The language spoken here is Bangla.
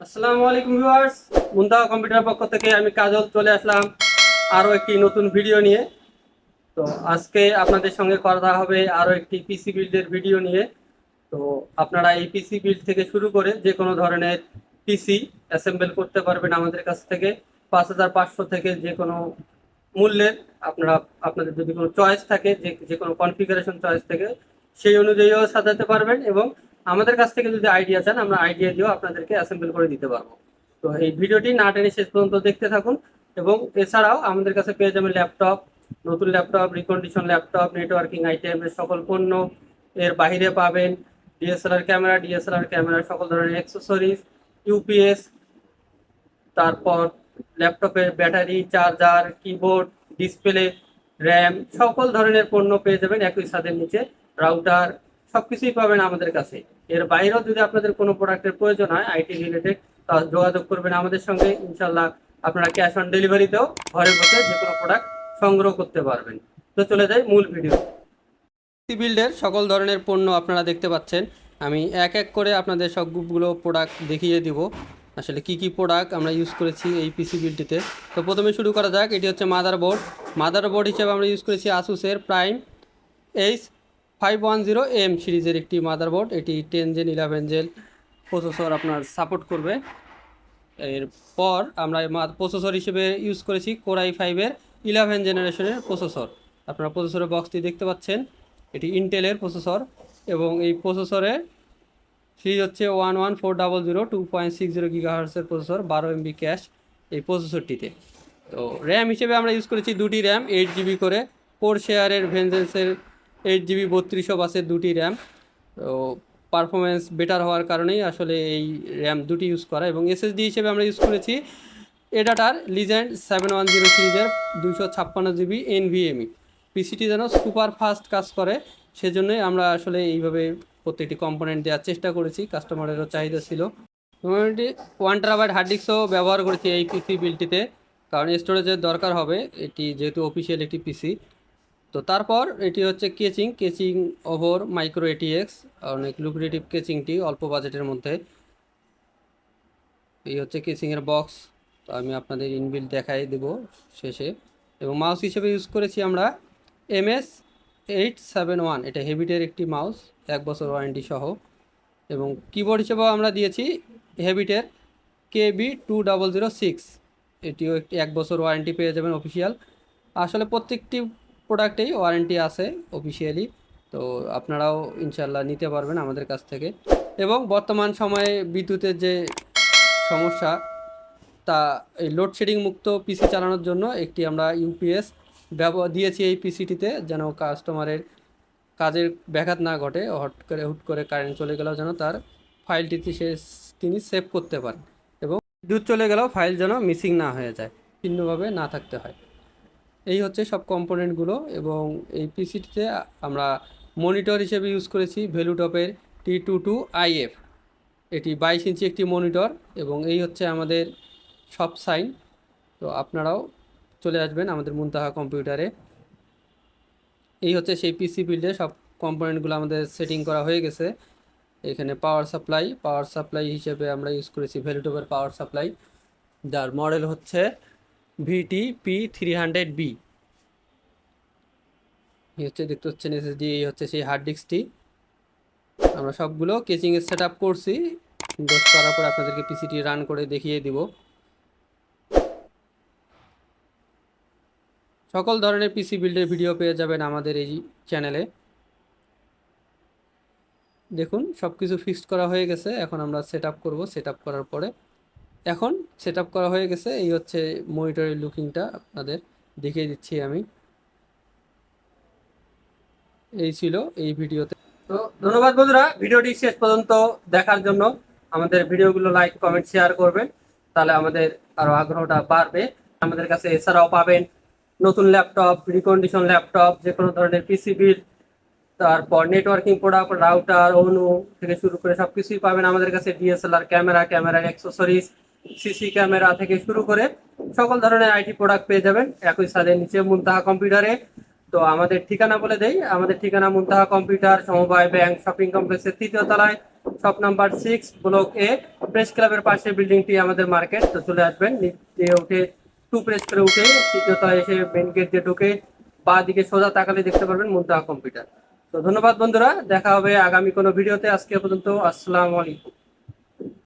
আসসালামু আলাইকুম ভিউয়ার্স। মুন্তাহা কম্পিউটার পক্ষ থেকে আমি কাজল চলে আসলাম আরও একটি নতুন ভিডিও নিয়ে। তো আজকে আপনাদের সঙ্গে কথা হবে আরও একটি পিসি বিল্ডের ভিডিও নিয়ে। তো আপনারা এই পিসি বিল্ড থেকে শুরু করে যে কোনো ধরনের পিসি অ্যাসেম্বল করতে পারবেন আমাদের কাছ থেকে। পাঁচ হাজার পাঁচশো থেকে যে কোনো মূল্যের আপনারা, আপনাদের যদি কোনো চয়েস থাকে, যে যে কোনো কনফিগারেশন চয়েস থেকে, সেই অনুযায়ীও সাজাতে পারবেন এবং আমাদের কাছ থেকে যদি আইডিয়া চান, আমরা আইডিয়া দিয়েও আপনাদেরকে অ্যাসেম্বল করে দিতে পারব। তো এই ভিডিওটি না টেনে শেষ পর্যন্ত দেখতে থাকুন এবং এছাড়াও আমাদের কাছে পেয়ে যাবেন ল্যাপটপ নতুন ল্যাপটপ রিকন্ডিশন ল্যাপটপ নেটওয়ার্কিং আইটেমের সকল পণ্য। এর বাইরে পাবেন ডিএসএলআর ক্যামেরা ডিএসএলআর ক্যামেরা সকল ধরনের অ্যাক্সেসরিজ ইউপিএস তারপর ল্যাপটপের battery charger keyboard display RAM সকল ধরনের পণ্য পেয়ে যাবেন একই ছাদের নিচে রাউটার সবকিছুই পাবেন আমাদের কাছে। এর বাইরেও যদি আপনাদের কোনো প্রোডাক্টের প্রয়োজন হয় আইটি রিলেটেড তা যোগাযোগ করবেন আমাদের সঙ্গে। ইনশাল্লাহ আপনারা ক্যাশ অন ডেলিভারিতেও ঘরে বসে যে কোনো প্রোডাক্ট সংগ্রহ করতে পারবেন। তো চলে যাই মূল ভিডিও বিল্ডের সকল ধরনের পণ্য আপনারা দেখতে পাচ্ছেন। আমি এক এক করে আপনাদের সবগুলো প্রোডাক্ট দেখিয়ে দিব। আসলে কি কি প্রোডাক্ট আমরা ইউজ করেছি এই পিসি বিলটিতে তো প্রথমে শুরু করা যাক, এটি হচ্ছে মাদারবোর্ড মাদারবোর্ড হিসেবে আমরা ইউজ করেছি আসুসের prime H five one zero M সিরিজের একটি মাদারবোর্ড, এটি ten gen eleven gen processor আপনার সাপোর্ট করবে। এরপর আমরা প্রসেসর হিসেবে ইউজ করেছি কোরাই ফাইভের ইলেভেন জেনারেশনের প্রসেসর। আপনারা প্রসেসরের বক্সটি দেখতে পাচ্ছেন, এটি ইন্টেলের প্রসেসর এবং এই প্রসেসরে সিরিজ হচ্ছে one one four double zero, two point six zero গিগাহার্সের processor, বারো এমবি ক্যাশ এই প্রসেসরটিতে। তো র্যাম হিসেবে আমরা ইউজ করেছি দুটি র্যাম, এইট জিবি করে। ফোর শেয়ারের ভেনজেন্সের এইট জিবি, বত্রিশশো বাসের দুটি র্যাম। তো পারফরমেন্স বেটার হওয়ার কারণেই আসলে এই র্যাম দুটি ইউজ করা এবং এসএসডি হিসেবে আমরা ইউজ করেছি এডাটার লিজেন্ড সেভেন ওয়ান জিরো সিরিজের দুশো ছাপ্পান্ন জিবি এনভিএমই পিসিটি যেন সুপার ফাস্ট কাজ করে, সেজন্যই আমরা আসলে এইভাবে প্রত্যেকটি কম্পোনেন্ট দেওয়ার চেষ্টা করেছি কাস্টমারেরও চাহিদা ছিল। মোটামুটি ওয়ান টেরাবাইট হার্ড ডিস্কও ব্যবহার করেছি এই পিসি বিলটিতে কারণ স্টোরেজের দরকার হবে, এটি যেহেতু অফিসিয়াল একটি পিসি তো তারপর এটি হচ্ছে casing casing over micro ATX অনেক লুক্রেটিভ কেচিংটি অল্প বাজেটের মধ্যে। এই হচ্ছে কেচিংয়ের বক্স তো আমি আপনাদের ইনবিল দেখাই দেব শেষে। এবং মাউস হিসেবে ইউজ করেছি আমরা এমএস এইট সেভেন ওয়ান এটা হেভিটের একটি মাউস এক বছর ওয়ারেন্টি সহ। এবং কিবোর্ড হিসেবেও আমরা দিয়েছি হেভিটের KB two double zero six এটিও একটি এক বছর ওয়ারেন্টি পেয়ে যাবেন অফিসিয়াল আসলে প্রত্যেকটি প্রোডাক্টেই ওয়ারেন্টি আছে অফিসিয়ালি তো আপনারাও ইনশাল্লাহ নিতে পারবেন আমাদের কাছ থেকে। এবং বর্তমান সময়ে বিদ্যুতের যে সমস্যা, তা এই লোডশেডিং মুক্ত পিসি চালানোর জন্য একটি আমরা ইউপিএস ব্যবহার দিয়েছি এই পিসিটিতে যেন কাস্টমারের কাজের ব্যাঘাত না ঘটে, হট করে, হুট করে কারেন্ট চলে গেলেও যেন তার ফাইলটিতে সে তিনি সেভ করতে পারেন। এবং বিদ্যুৎ চলে গেলেও ফাইল যেন মিসিং না হয়ে যায়, ভিন্নভাবে না থাকতে হয়। এই হচ্ছে সব কম্পোনেন্টগুলো এবং এই পিসিটিতে আমরা মনিটর হিসেবে ইউজ করেছি ভ্যালুটপের টি টু টু আইএফ এটি বাইশ ইঞ্চি একটি মনিটর এবং এই হচ্ছে আমাদের সব সাইন তো আপনারাও চলে আসবেন আমাদের মুনতাহা কম্পিউটারে এই হচ্ছে সেই পিসি বিল্ডে সব কম্পোনেন্টগুলো আমাদের সেটিং করা হয়ে গেছে। এখানে পাওয়ার সাপ্লাই পাওয়ার সাপ্লাই হিসেবে আমরা ইউজ করেছি ভ্যালুটপের পাওয়ার সাপ্লাই যার মডেল হচ্ছে VT P three hundred B হচ্ছে, দেখতে হচ্ছেন এসএসডি এই হচ্ছে সেই হার্ড ডিস্কটি আমরা সবগুলো কেচিংয়ের সেট আপ করছি। দোষ করার পর আপনাদেরকে পিসিটি রান করে দেখিয়ে দিব। সকল ধরনের পিসি বিল্ডের ভিডিও পেয়ে যাবেন আমাদের এই চ্যানেলে দেখুন সব কিছু ফিক্সড করা হয়ে গেছে। এখন আমরা সেট আপ করব। সেট আপ করার পরে এখন সেট করা হয়ে গেছে। এই হচ্ছে মনিটরের লুকিংটা আপনাদের দেখিয়ে দিচ্ছি আমি। এই ছিল এই ভিডিওতে। তো ধন্যবাদ বন্ধুরা, ভিডিওটি শেষ পর্যন্ত দেখার জন্য। আমাদের ভিডিওগুলো লাইক কমেন্ট শেয়ার করবেন। তাহলে আমাদের আরও আগ্রহটা বাড়বে। আমাদের কাছে এছাড়াও পাবেন নতুন ল্যাপটপ রিকন্ডিশন ল্যাপটপ যে কোনো ধরনের পিসি বিল তারপর নেটওয়ার্কিং প্রোডাক্ট রাউটার অনু থেকে শুরু করে সবকিছুই পাবেন আমাদের কাছে। ডিএসএলআর ক্যামেরা ক্যামেরার অ্যাক্সেসরিজ সিসি ক্যামেরা থেকে শুরু করে সকল ধরনের আইটি প্রোডাক্ট পেয়ে যাবেন। একই সাথে নিচে মুনতাহা কম্পিউটারে। তো আমাদের ঠিকানা বলে দেই, আমাদের ঠিকানা মুনতাহা কম্পিউটার, সমবায় ব্যাংক, শপিং কমপ্লেক্সের তৃতীয় তলায়, shop number six, block A, press ক্লাবের পাশে বিল্ডিংটি আমাদের মার্কেট। তো চলে আসবেন, নিচে উঠে টু প্রেস করে উঠে তৃতীয় তলায় এসে মেন গেট দিয়ে ঢুকে বা দিকে সোজা তাকালে দেখতে পারবেন মুদ্রা কম্পিউটার। তো ধন্যবাদ বন্ধুরা, দেখা হবে আগামী কোনো ভিডিওতে। আজকে পর্যন্ত আসসালামু আলাইকুম।